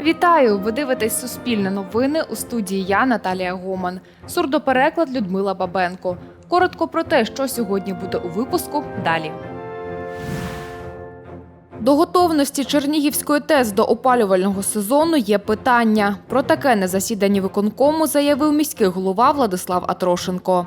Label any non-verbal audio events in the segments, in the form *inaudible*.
Вітаю! Ви дивитесь Суспільне новини у студії я Наталія Гоман. Сурдопереклад Людмила Бабенко. Коротко про те, що сьогодні буде у випуску. Далі. До готовності Чернігівської ТЕС до опалювального сезону є питання. Про таке на засіданні виконкому заявив міський голова Владислав Атрошенко.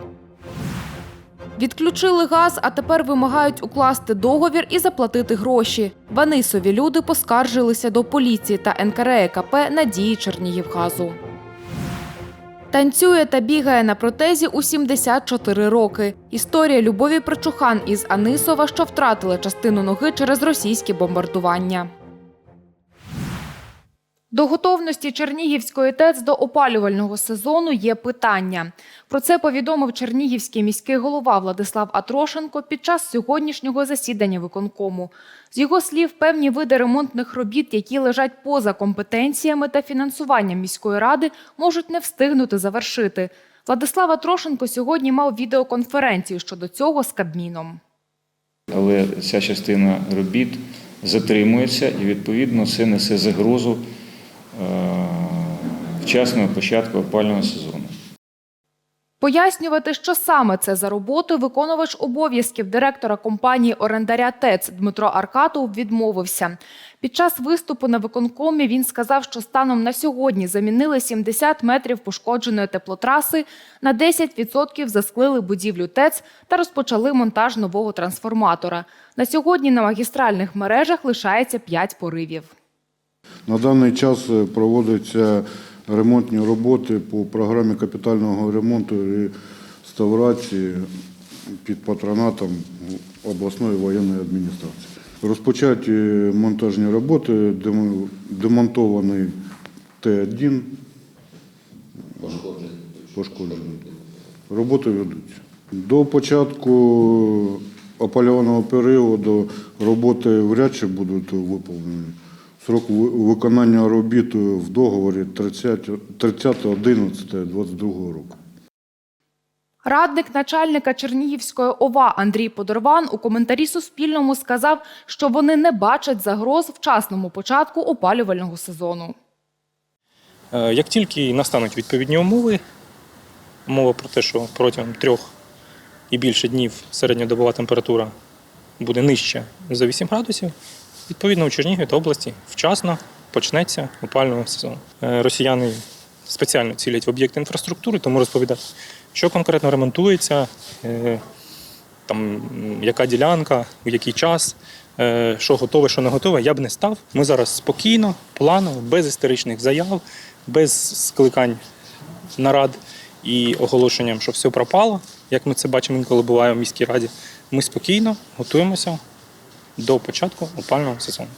Відключили газ, а тепер вимагають укласти договір і заплатити гроші. Ванисові люди поскаржилися до поліції та НКРЕКП на дії Чернігівгазу. Танцює та бігає на протезі у 74 роки. Історія Любові Прочухан із Анисова, що втратила частину ноги через російські бомбардування. До готовності Чернігівської ТЕЦ до опалювального сезону є питання. Про це повідомив Чернігівський міський голова Владислав Атрошенко під час сьогоднішнього засідання виконкому. З його слів, певні види ремонтних робіт, які лежать поза компетенціями та фінансуванням міської ради, можуть не встигнути завершити. Владислав Атрошенко сьогодні мав відеоконференцію щодо цього з Кабміном. але ця частина робіт затримується і відповідно це несе загрозу вчасного початку опалювального сезону. Пояснювати, що саме це за роботи, виконувач обов'язків директора компанії орендаря ТЕЦ Дмитро Аркатов відмовився. Під час виступу на виконкомі він сказав, що станом на сьогодні замінили 70 метрів пошкодженої теплотраси, на 10% засклили будівлю ТЕЦ та розпочали монтаж нового трансформатора. На сьогодні на магістральних мережах лишається 5 поривів. На даний час е, проводяться ремонтні роботи по програмі капітального ремонту і реставрації під патронатом обласної воєнної адміністрації. Розпочаті монтажні роботи, демонтований Т1 пошкоджений. Роботи ведуться. До початку опалювального періоду роботи вряд чи будуть виповнені. Срок виконання робіт в договорі 30 30.11.22 року. Радник начальника Чернігівської ОВА Андрій Подорван у коментарі Суспільному сказав, що вони не бачать загроз вчасному початку опалювального сезону. Е, Як тільки настануть відповідні умови, мова про те, що протягом трьох і більше днів середньодобова температура буде нижча за 8 градусів, відповідно у Чернігові та області вчасно почнеться опалювальний сезон. Е, Росіяни спеціально цілять в об'єкти інфраструктури, тому розповідають, що конкретно ремонтується, е, там, яка ділянка, в який час, е, що готове, що не готове, я б не став. Ми зараз спокійно, планово, без істеричних заяв, без скликань нарад і оголошенням, що все пропало, як ми це бачимо інколи буває в міській раді. Ми спокійно готуємося до початку опального сезону.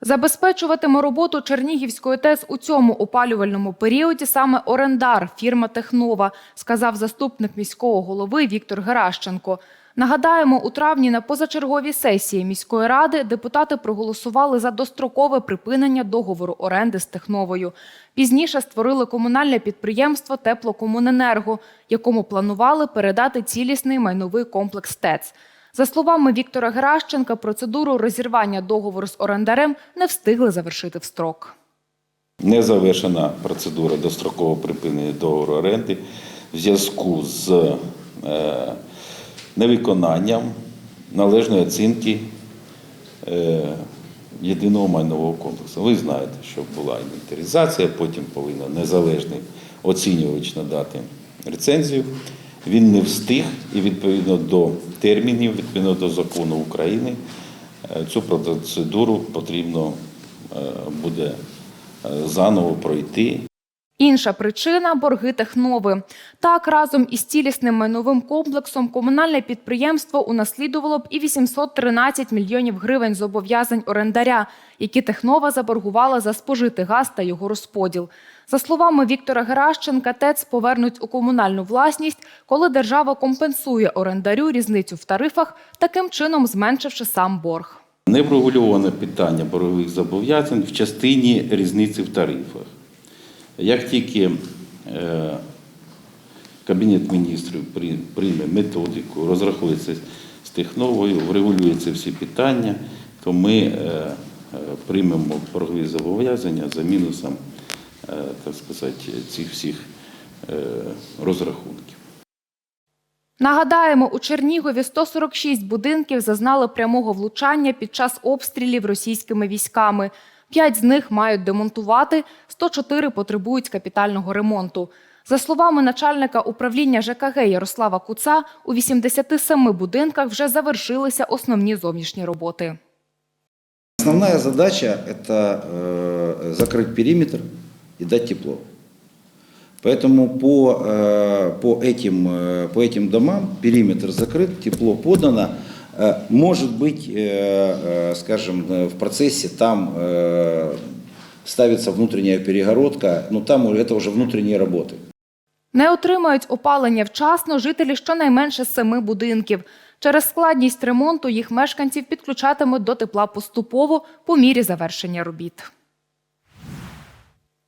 Забезпечуватиме роботу Чернігівської ТЕС у цьому опалювальному періоді саме орендар фірма Технова, сказав заступник міського голови Віктор Геращенко. Нагадаємо, у травні на позачерговій сесії міської ради депутати проголосували за дострокове припинення договору оренди з Техновою. Пізніше створили комунальне підприємство Теплокомуненерго, якому планували передати цілісний майновий комплекс ТЕЦ. За словами Віктора Геращенка, процедуру розірвання договору з орендарем не встигли завершити в строк. Не завершена процедура дострокового припинення договору оренди в зв'язку з е, невиконанням належної оцінки е, єдиного майнового комплексу. Ви знаєте, що була інвентаризація, потім повинен незалежний оцінювач надати рецензію. Він не встиг і відповідно до термінів, відповідно до закону України, е, цю процедуру потрібно е, буде е, заново пройти. Інша причина борги Технови. Так, разом із цілісним майновим комплексом комунальне підприємство унаслідувало б і 813 мільйонів гривень зобов'язань орендаря, які Технова заборгувала за спожитий газ та його розподіл. За словами Віктора Геращенка, ТЕЦ повернуть у комунальну власність, коли держава компенсує орендарю різницю в тарифах, таким чином зменшивши сам борг. Не врегульоване питання боргових зобов'язань в частині різниці в тарифах. Як тільки е, Кабінет міністрів прийме методику, розрахується з техновою, врегулюються всі питання, то ми е, е, приймемо боргові зобов'язання за мінусом, так сказати, цих всіх е, розрахунків. Нагадаємо, у Чернігові 146 будинків зазнали прямого влучання під час обстрілів російськими військами. П'ять з них мають демонтувати, 104 потребують капітального ремонту. За словами начальника управління ЖКГ Ярослава Куца, у 87 будинках вже завершилися основні зовнішні роботи. Основная задача – это э, закрыть периметр и дать тепло. Поэтому по, э, по, этим, э, по этим домам периметр закрыт, тепло подано. Э, Может быть, э, э, скажем, э, в процессе там э, ставится внутренняя перегородка, но там это уже внутренние работы. Не отримають опалення вчасно жителі щонайменше семи будинків. Через складність ремонту їх мешканців підключатимуть до тепла поступово по мірі завершення робіт.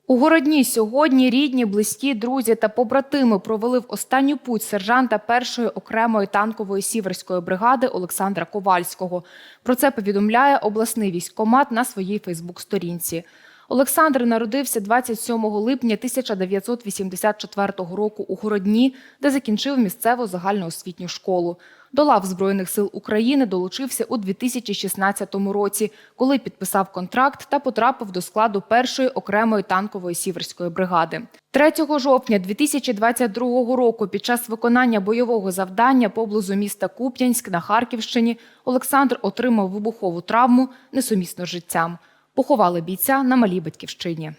У городні сьогодні рідні, близькі, друзі та побратими провели в останню путь сержанта першої окремої танкової сіверської бригади Олександра Ковальського. Про це повідомляє обласний військкомат на своїй Фейсбук-сторінці. Олександр народився 27 липня 1984 року у Городні, де закінчив місцеву загальноосвітню школу. До лав Збройних сил України долучився у 2016 році, коли підписав контракт та потрапив до складу першої окремої танкової сіверської бригади. 3 жовтня 2022 року, під час виконання бойового завдання поблизу міста Куп'янськ на Харківщині, Олександр отримав вибухову травму несумісно з життям. Поховали бійця на малій батьківщині.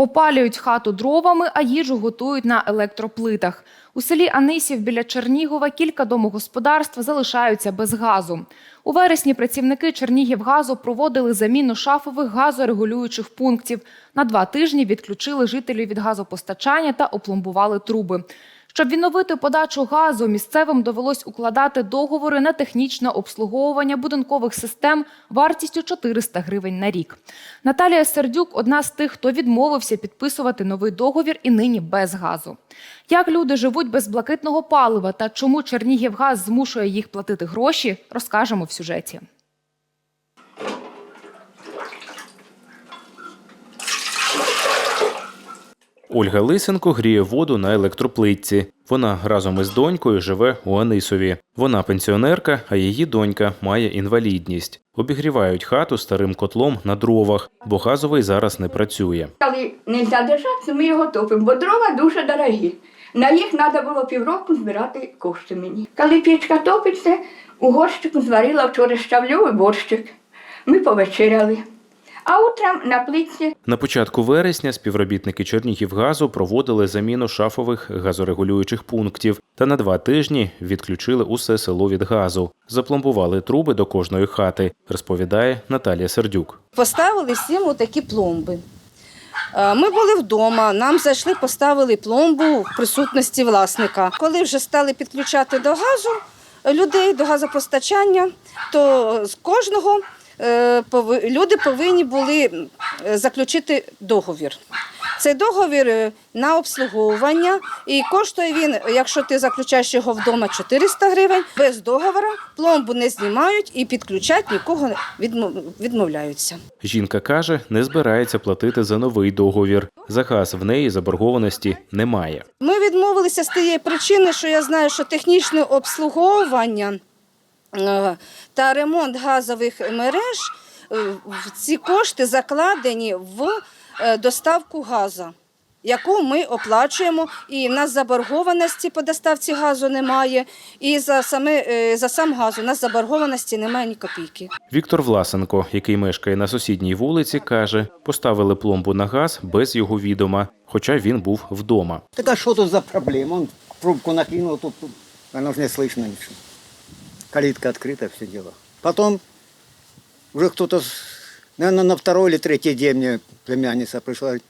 Опалюють хату дровами, а їжу готують на електроплитах. У селі Анисів біля Чернігова кілька домогосподарств залишаються без газу. У вересні працівники Чернігівгазу проводили заміну шафових газорегулюючих пунктів. На два тижні відключили жителів від газопостачання та опломбували труби. Щоб відновити подачу газу, місцевим довелось укладати договори на технічне обслуговування будинкових систем вартістю 400 гривень на рік. Наталія Сердюк одна з тих, хто відмовився підписувати новий договір і нині без газу. Як люди живуть без блакитного палива та чому Чернігівгаз змушує їх платити гроші, розкажемо в сюжеті. Ольга Лисенко гріє воду на електроплитці. Вона разом із донькою живе у Анисові. Вона пенсіонерка, а її донька має інвалідність. Обігрівають хату старим котлом на дровах, бо газовий зараз не працює. Коли не держатися, ми його топимо, бо дрова дуже дорогі. На їх треба було півроку збирати кошти мені. Коли пічка топиться, у горщику зварила вчора щавльовий борщик. Ми повечеряли. А утром на плитці На початку вересня співробітники Чернігівгазу проводили заміну шафових газорегулюючих пунктів та на два тижні відключили усе село від газу. Запломбували труби до кожної хати, розповідає Наталія Сердюк. Поставили всім такі пломби. Е, Ми були вдома, нам зайшли, поставили пломбу в присутності власника. Коли вже стали підключати до газу людей, до газопостачання, то з кожного е, люди повинні були е, заключити договір. Цей договір е, на обслуговування і коштує він, якщо ти заключаєш його вдома 400 гривень, без договору пломбу не знімають і підключати нікого відмов- відмовляються. Жінка каже, не збирається платити за новий договір. За газ в неї заборгованості немає. Ми відмовилися з тієї причини, що я знаю, що технічне обслуговування е, та ремонт газових мереж е, ці кошти закладені в е, доставку газу. Яку ми оплачуємо, і в нас заборгованості по доставці газу немає, і за саме е, за сам газ у нас заборгованості немає ні копійки. Віктор Власенко, який мешкає на сусідній вулиці, каже, поставили пломбу на газ без його відома, хоча він був вдома. Так а что тут за проблема? Он трубку накинул, тут тут, оно же не слышно ничего Калитка открыта, все дело. Потом уже кто-то, наверное, на второй или третий день мне племянница пришла, говорит,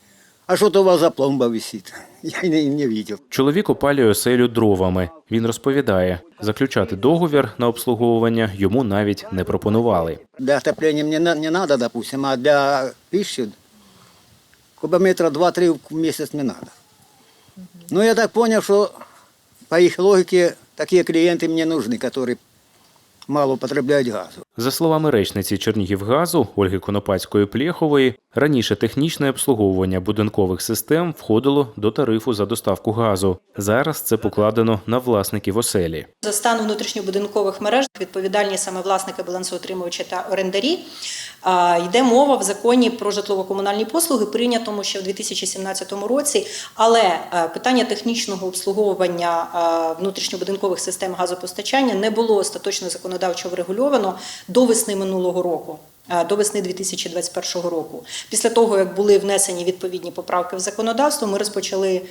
а что-то у вас за пломба висит. *laughs* Я не, не видел. Чоловік опалює оселю дровами. Він розповідає, заключати договір на обслуговування йому навіть не пропонували. Для отопления мне на- не надо, допустим, а для пищи кубометра 2-3 в месяц не надо. Ну, я так понял, что по их логике такие клиенты мне нужны, которые мало потребляють газу. За словами речниці Чернігівгазу Ольги Конопацької Плєхової, раніше технічне обслуговування будинкових систем входило до тарифу за доставку газу. Зараз це покладено на власників оселі. За стан внутрішньобудинкових мереж відповідальні саме власники, балансоутримувачі та орендарі. Йде мова в законі про житлово-комунальні послуги, прийнятому ще в 2017 році. Але е, питання технічного обслуговування е, внутрішньобудинкових систем газопостачання не було остаточно законодавчо врегульовано до весни минулого року. До весни 2021 року, після того як були внесені відповідні поправки в законодавство, ми розпочали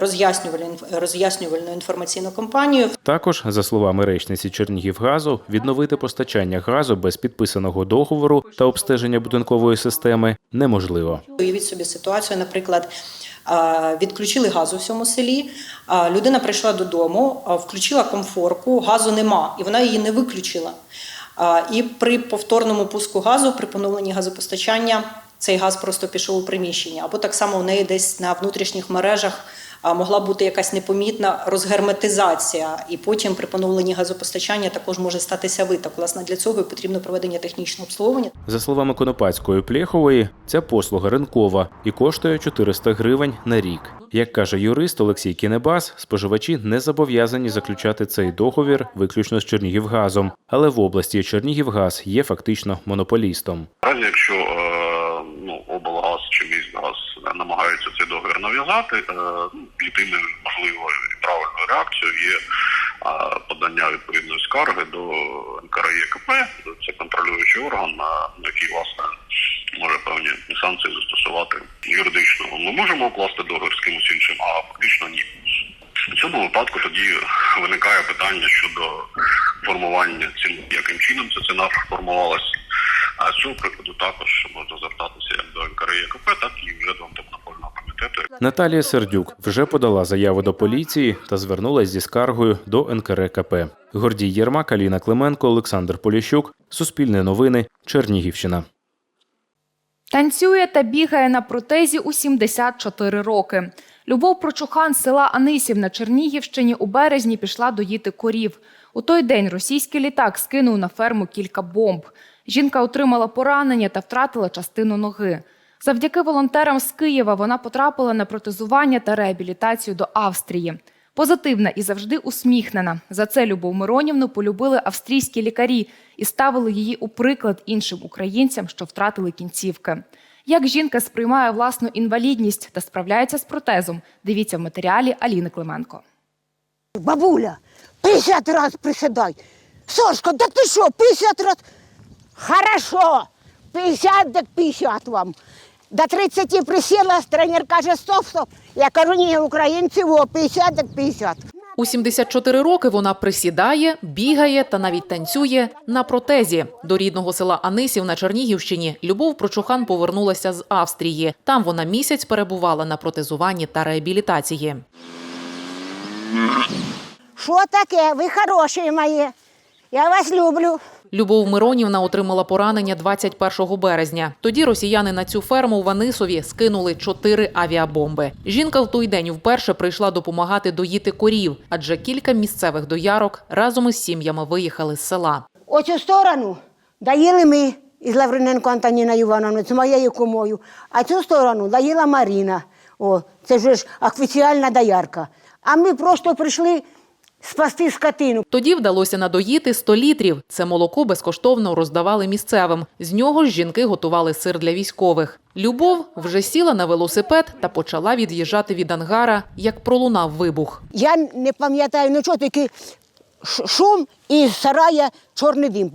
роз'яснювальну роз'яснювальну інформаційну кампанію. Також, за словами речниці Чернігівгазу, відновити постачання газу без підписаного договору та обстеження будинкової системи неможливо. Уявіть собі ситуацію, наприклад, відключили газ у всьому селі. Людина прийшла додому, включила комфорку, газу нема, і вона її не виключила. І при повторному пуску газу, при поновленні газопостачання, цей газ просто пішов у приміщення. Або так само у неї десь на внутрішніх мережах могла бути якась непомітна розгерметизація, і потім при поновленні газопостачання також може статися виток. Власне, для цього потрібно проведення технічного обслуговування. За словами Конопацької Плєхової, ця послуга ринкова і коштує 400 гривень на рік. Як каже юрист Олексій Кінебас, споживачі не зобов'язані заключати цей договір виключно з Чернігівгазом, але в області Чернігівгаз є фактично монополістом. разі, якщо е, ну, облгаз чи міськгаз намагаються цей договір нав'язати, е, ну, єдиною можливою і правильною реакцією є е, подання відповідної скарги до НКРЄКП, це контролюючий орган, на який власне може певні санкції застосувати юридично. Ми можемо укласти договір з кимось іншим, а фактично ні. В цьому випадку тоді виникає питання щодо формування ціни, яким чином ця ціна формувалась. А з цього приводу також можна звертатися як до НКРЄКП, так і вже до антимонопольного комітету. Наталія Сердюк вже подала заяву до поліції та звернулась зі скаргою до НКРКП. Гордій Єрмак, Аліна Клименко, Олександр Поліщук. Суспільне новини. Чернігівщина. Танцює та бігає на протезі у 74 роки. Любов Прочухан з села Анисів на Чернігівщині у березні пішла доїти корів. У той день російський літак скинув на ферму кілька бомб. Жінка отримала поранення та втратила частину ноги. Завдяки волонтерам з Києва вона потрапила на протезування та реабілітацію до Австрії. Позитивна і завжди усміхнена. За це Любов Миронівну полюбили австрійські лікарі і ставили її у приклад іншим українцям, що втратили кінцівки. Як жінка сприймає власну інвалідність та справляється з протезом, дивіться в матеріалі Аліни Клименко. Бабуля, 50 раз приседай. Сошка, так ти що, 50 раз? Хорошо, 50 так 50 вам. До 30 присіла, тренер каже, стоп, стоп. Я кажу, ні, українці, о, 50 так 50. У 74 роки вона присідає, бігає та навіть танцює на протезі. До рідного села Анисів на Чернігівщині Любов Прочухан повернулася з Австрії. Там вона місяць перебувала на протезуванні та реабілітації. Що таке? Ви хороші мої. Я вас люблю. Любов Миронівна отримала поранення 21 березня. Тоді росіяни на цю ферму в Анисові скинули чотири авіабомби. Жінка в той день вперше прийшла допомагати доїти корів, адже кілька місцевих доярок разом із сім'ями виїхали з села. Оцю сторону доїли ми із Лавриненко Антоніна Івановна, з моєю кумою. А цю сторону доїла Маріна. О, це вже ж офіціальна доярка. А ми просто прийшли спасти скотину. Тоді вдалося надоїти 100 літрів. Це молоко безкоштовно роздавали місцевим. З нього ж жінки готували сир для військових. Любов вже сіла на велосипед та почала від'їжджати від ангара, як пролунав вибух. Я не пам'ятаю нічого, тільки шум і з сарая чорний дим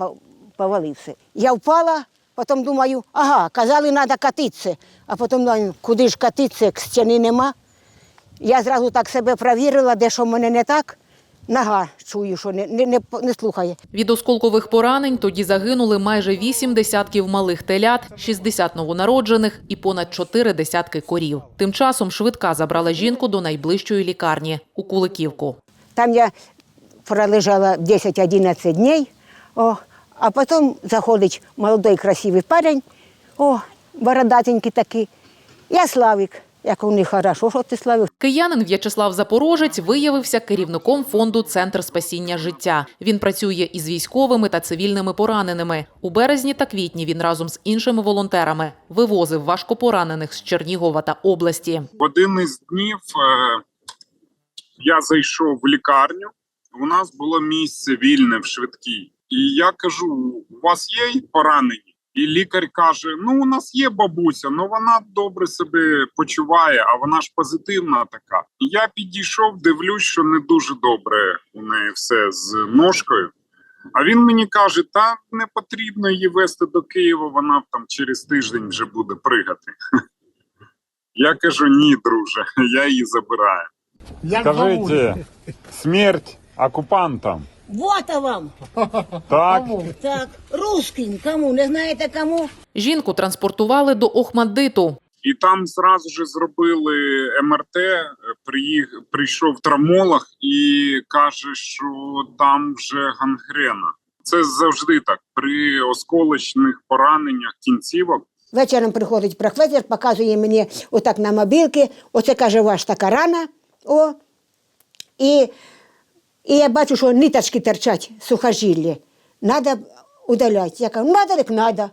повалився. Я впала, потім думаю, ага, казали, треба катитися. А потім думаю, куди ж катитися, як стіни нема. Я зразу так себе провірила, де що в мене не так. Нога чую, що не, не, не, не слухає. Від осколкових поранень тоді загинули майже 8 десятків малих телят, 60 новонароджених і понад 4 десятки корів. Тим часом швидка забрала жінку до найближчої лікарні у Куликівку. Там я пролежала 10-11 днів, о, а потім заходить молодий красивий парень, о, бородатенький такий. Я Славик. Як у них хорошо, що ти славив. Киянин В'ячеслав Запорожець виявився керівником фонду Центр спасіння життя. Він працює із військовими та цивільними пораненими. У березні та квітні він разом з іншими волонтерами вивозив важкопоранених з Чернігова та області. В один із днів е, я зайшов в лікарню. У нас було місце вільне в швидкій. І я кажу: у вас є поранені? І лікар каже: Ну, у нас є бабуся, але вона добре себе почуває, а вона ж позитивна така. Я підійшов, дивлюсь, що не дуже добре у неї все з ножкою. А він мені каже: та не потрібно її вести до Києва, вона там через тиждень вже буде пригати. Я кажу: ні, друже, я її забираю. Скажите, смерть оккупантам. Вот а вам. Так, Так, русским. Кому? Не знаєте кому? Жінку транспортували до Охмаддиту. І там зразу ж зробили МРТ. Приїх, прийшов травмолог і каже, що там вже гангрена. Це завжди так. При осколочних пораненнях кінцівок Вечором приходить професор, показує мені отак на мобілки. Оце каже, вас така рана. О. І, і я бачу, що ниточки торчать сухожилля. Надо удаляти. Я кажу, надо, так.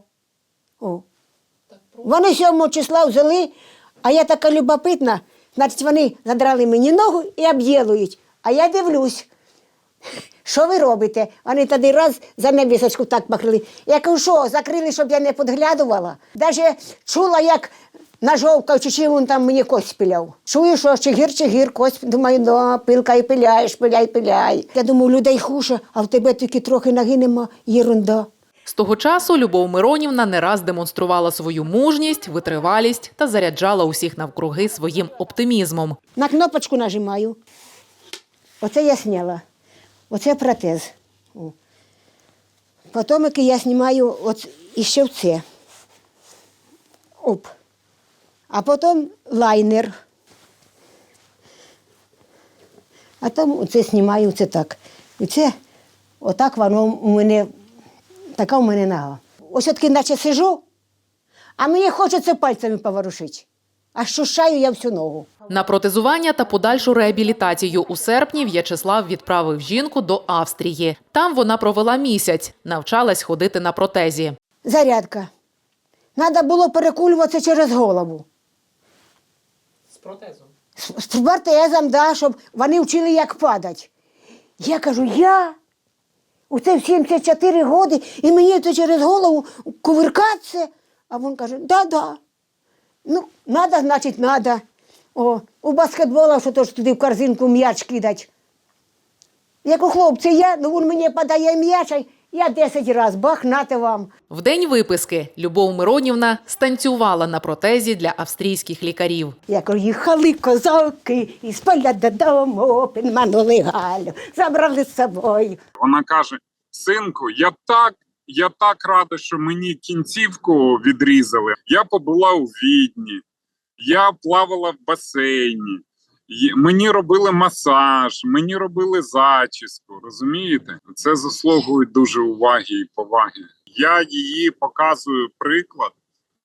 О. Вони 7 числа взяли, а я така любопитна. Значить, вони задрали мені ногу і об'єлують. А я дивлюсь. Що ви робите? Вони тоді раз за невісочку так покрили. Я кажу, що, закрили, щоб я не підглядувала. Даже чула, як ножовкою чи він там мені кость пиляв. Чую, що чигір, чигір, кость, думаю, да, пилка і пиляєш, пиляй, пиляй. Я думаю, людей хуже, а в тебе тільки трохи ноги нема, єрунда. З того часу Любов Миронівна не раз демонструвала свою мужність, витривалість та заряджала усіх навкруги своїм оптимізмом. На кнопочку нажимаю. Оце я сняла. Оце протез. О. Потім я знімаю от іще в це. Оп. А потім лайнер. А там оце знімаю це так. І це отак воно у мене, така у мене нога. Ось от наче сижу, а мені хочеться пальцями поворушити. А щушаю я всю ногу. На протезування та подальшу реабілітацію у серпні В'ячеслав відправив жінку до Австрії. Там вона провела місяць, навчалась ходити на протезі. Зарядка. Треба було перекулюватися через голову. Протезом? З, протезом, да, щоб вони вчили, як падати. Я кажу, я? Оце в 74 роки, і мені то через голову кувиркатися. А він каже, да-да. Ну, надо, значить, надо. О, у баскетбола, що то ж туди в корзинку м'яч кидать. Як у хлопця є, ну він мені подає м'яч, я 10 разів, бах, нате вам. В день виписки Любов Миронівна станцювала на протезі для австрійських лікарів. Як їхали козаки із поля додому, підманули Галю, забрали з собою. вона каже: Синку, я так. Я так рада, що мені кінцівку відрізали. Я побула у відні, я плавала в басейні, мені робили масаж, мені робили зачіску. Розумієте? Це заслугує дуже уваги і поваги. Я її показую приклад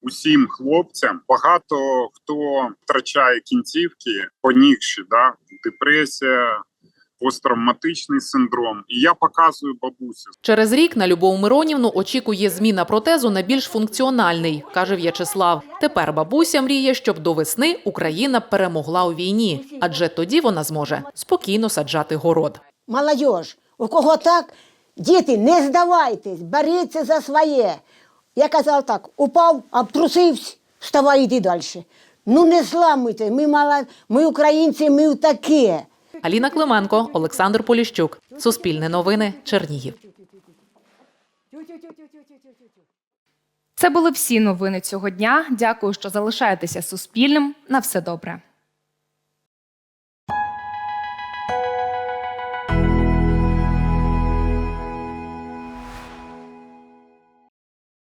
усім хлопцям. Багато хто втрачає кінцівки, понігші, да? депресія, посттравматичний синдром. І я показую бабусю. Через рік на Любов Миронівну очікує зміна протезу на більш функціональний, каже В'ячеслав. Тепер бабуся мріє, щоб до весни Україна перемогла у війні, адже тоді вона зможе спокійно саджати город. Молодіж, у кого так, діти, не здавайтесь, боріться за своє. Я казав так, упав, обтрусився, вставай, йди далі. Ну не зламуйте, ми, мала, ми українці, ми таке. Аліна Клименко, Олександр Поліщук. Суспільне новини. Чернігів. Це були всі новини цього дня. Дякую, що залишаєтеся Суспільним. На все добре.